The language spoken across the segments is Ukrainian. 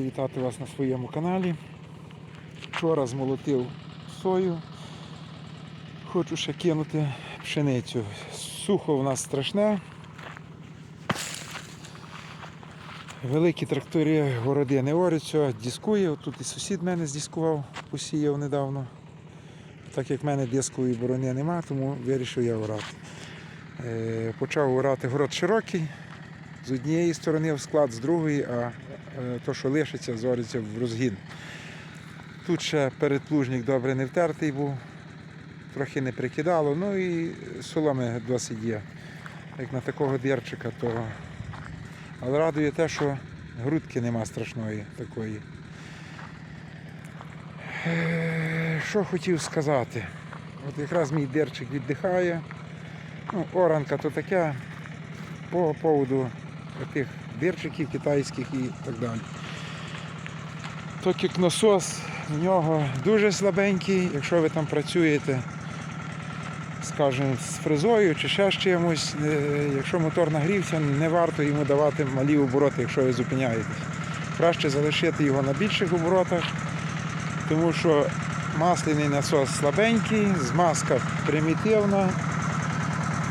вітати вас на своєму каналі. Вчора змолотив сою. Хочу ще кинути пшеницю. Сухо в нас страшне. Великі трактори городи не орються, дискує. Тут і сусід мене здіскував, посіяв недавно. Так як в мене дискової борони нема, тому вирішив я орати. Е, Почав орати город широкий, з однієї сторони в склад, з другої, а е, то, що лишиться, зориться в розгін. Тут ще передплужник добре не втертий був, трохи не прикидало, ну і соломи досить є. Як на такого дірчика, то. Але радує те, що грудки нема страшної такої. Е, Що хотів сказати? От якраз мій дерчик віддихає. Ну, оранка то таке по поводу таких дирчиків китайських і так далі. Так як насос в нього дуже слабенький, якщо ви там працюєте, скажімо, з фрезою чи ще з чимось, е, якщо мотор нагрівся, не варто йому давати малі обороти, якщо ви зупиняєтесь. Краще залишити його на більших оборотах, тому що масляний насос слабенький, змазка примітивна,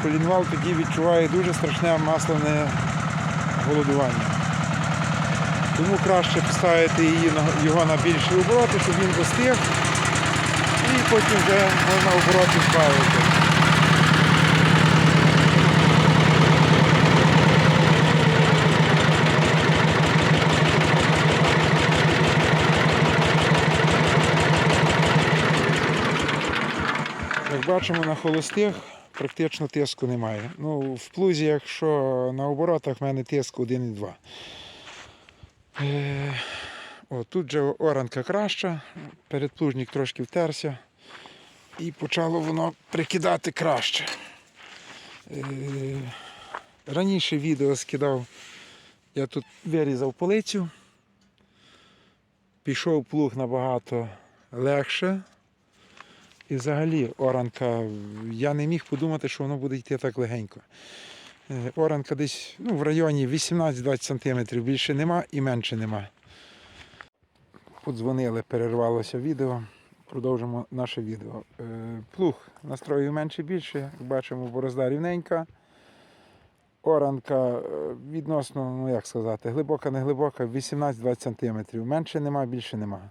колінвал тоді відчуває дуже страшне масляне голодування. Тому краще поставити її на- його на більші обороти, щоб він достиг, і потім вже можна обороти збавити. Як бачимо, на холостих практично тиску немає. Ну, в плузі, якщо на оборотах в мене тиск 1,2. Е, О, тут же оранка краща, передплужник трошки втерся і почало воно прикидати краще. Е, Раніше відео скидав, я тут вирізав полицю, пішов плуг набагато легше. І взагалі оранка, я не міг подумати, що воно буде йти так легенько. Е, Оранка десь ну, в районі 18-20 см, більше нема і менше нема. Подзвонили, перервалося відео. Продовжимо наше відео. Е, Плуг настроїв менше більше, як бачимо, борозда рівненька. Оранка е, відносно, ну як сказати, глибока, не глибока, 18-20 см. Менше нема, більше нема.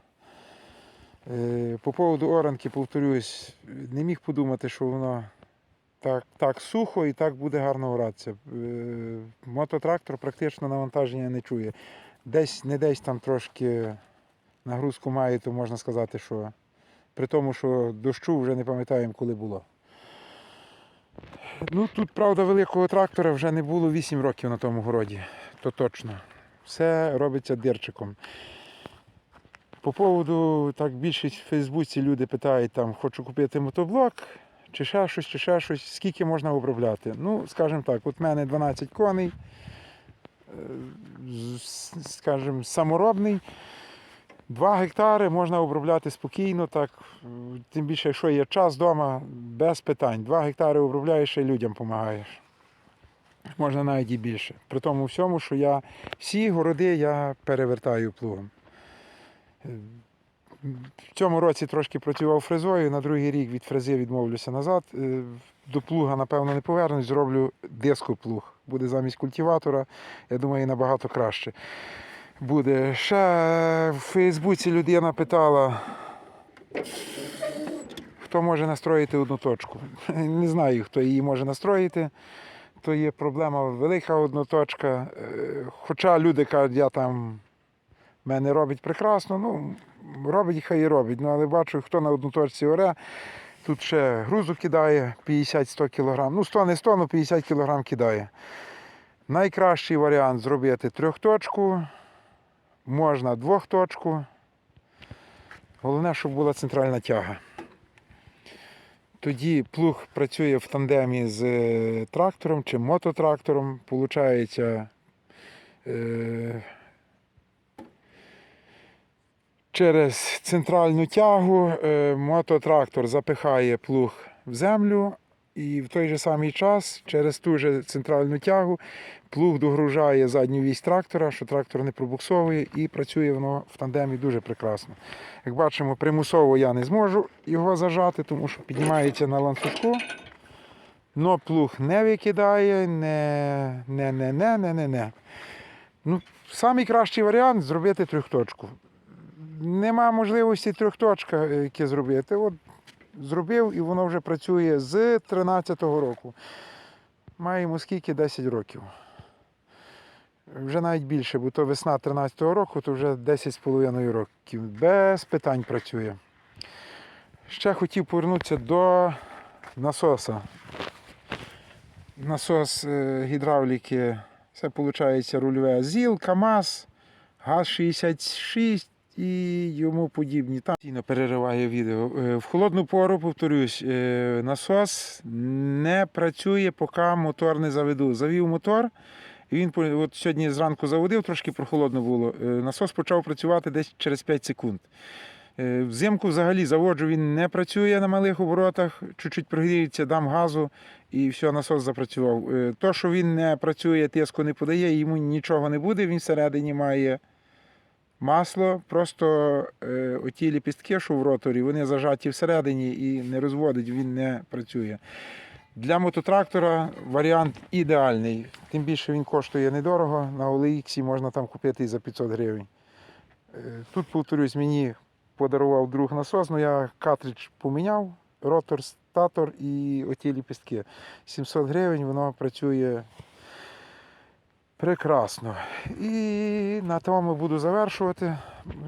Е, По поводу оранки, повторюсь, не міг подумати, що воно так, так сухо і так буде гарно оратися. Е, Мототрактор практично навантаження не чує. Десь не десь там трошки нагрузку має, то можна сказати, що при тому, що дощу вже не пам'ятаємо, коли було. Ну тут, правда, великого трактора вже не було 8 років на тому городі, то точно. Все робиться дирчиком. По поводу, так більшість в Фейсбуці люди питають, там, хочу купити мотоблок, чи ще щось, чи ще щось, скільки можна обробляти. Ну, скажімо так, от в мене 12 коней, е, скажімо, саморобний. 2 гектари можна обробляти спокійно, так, тим більше, якщо є час вдома, без питань. 2 гектари обробляєш і людям допомагаєш. Можна навіть і більше. При тому всьому, що я всі городи я перевертаю плугом. В цьому році трошки працював фрезою, на другий рік від фрези відмовлюся назад. Е, До плуга, напевно, не повернусь, зроблю диско-плуг. Буде замість культиватора, я думаю, набагато краще. Буде. Ще в Фейсбуці людина питала, хто може настроїти одну точку. Не знаю, хто її може настроїти. То є проблема велика одноточка. Е, Хоча люди кажуть, я там мене робить прекрасно, ну, робить хай і робить. Ну, але бачу, хто на одну оре, тут ще грузу кидає 50-100 кг. Ну, 100 не 100, але 50 кг кидає. Найкращий варіант зробити трьохточку, можна двохточку. Головне, щоб була центральна тяга. Тоді плуг працює в тандемі з е, трактором чи мототрактором. Получається е, через центральну тягу е, мототрактор запихає плуг в землю, І в той же самий час, через ту же центральну тягу, плуг догружає задню вісь трактора, що трактор не пробуксовує, і працює воно в тандемі дуже прекрасно. Як бачимо, примусово я не зможу його зажати, тому що піднімається на ланцюжку. Но плуг не викидає, не, не, не, не, не, не, не. Ну, самий кращий варіант зробити трьохточку. Нема можливості трьохточка е, яке зробити. От зробив і воно вже працює з 13-го року. Маємо скільки 10 років. Вже навіть більше, бо то весна 13-го року, то вже 10,5 років. Без питань працює. Ще хотів повернутися до насоса. Насос е, гідравліки, це виходить рульове ЗІЛ, КАМАЗ, ГАЗ-66 і йому подібні. Там перериває відео. Е, В холодну пору, повторюсь, е, насос не працює, поки мотор не заведу. Завів мотор, він от сьогодні зранку заводив, трошки прохолодно було. Е, Насос почав працювати десь через 5 секунд. Взимку взагалі заводжу, він не працює на малих оборотах, чуть-чуть прогріється, дам газу і все, насос запрацював. То, що він не працює, тиску не подає, йому нічого не буде, він всередині має масло, просто е, оті ліпістки, що в роторі, вони зажаті всередині і не розводить, він не працює. Для мототрактора варіант ідеальний. Тим більше він коштує недорого. На OLX можна там купити і за 500 гривень. Е, Тут, повторюсь, мені подарував друг насос, але я картридж поміняв, ротор, статор і оті ліпістки. 700 гривень, воно працює прекрасно. І на тому буду завершувати.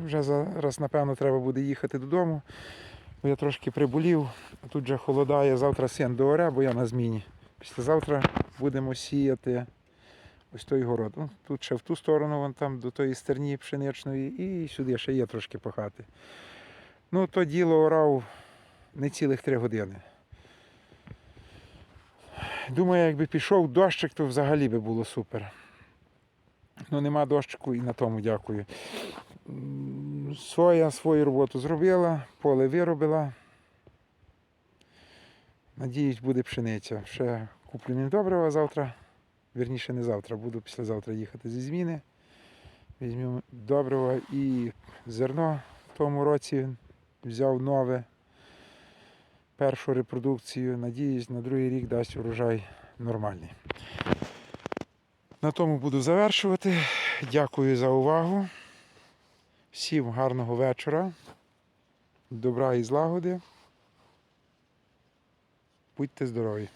Вже зараз, напевно, треба буде їхати додому. Бо я трошки приболів. Тут вже холодає, завтра син до оря, бо я на зміні. Післязавтра будемо сіяти ось той город. Ну, тут ще в ту сторону, вон там до тої стерні пшеничної, і сюди ще є трошки пахати. Ну, то діло орав не цілих три години. Думаю, якби пішов дощик, то взагалі би було супер. Ну, нема дощику і на тому дякую. Своя свою роботу зробила, поле виробила. Надіюсь, буде пшениця. Ще куплю не добрива завтра. Вірніше, не завтра, буду післязавтра їхати зі зміни. Візьмемо добрива і зерно в тому році взяв нове. Першу репродукцію. Надіюсь, на другий рік дасть урожай нормальний. На тому буду завершувати. Дякую за увагу. Всім гарного вечора. Добра і злагоди. Будьте здорові!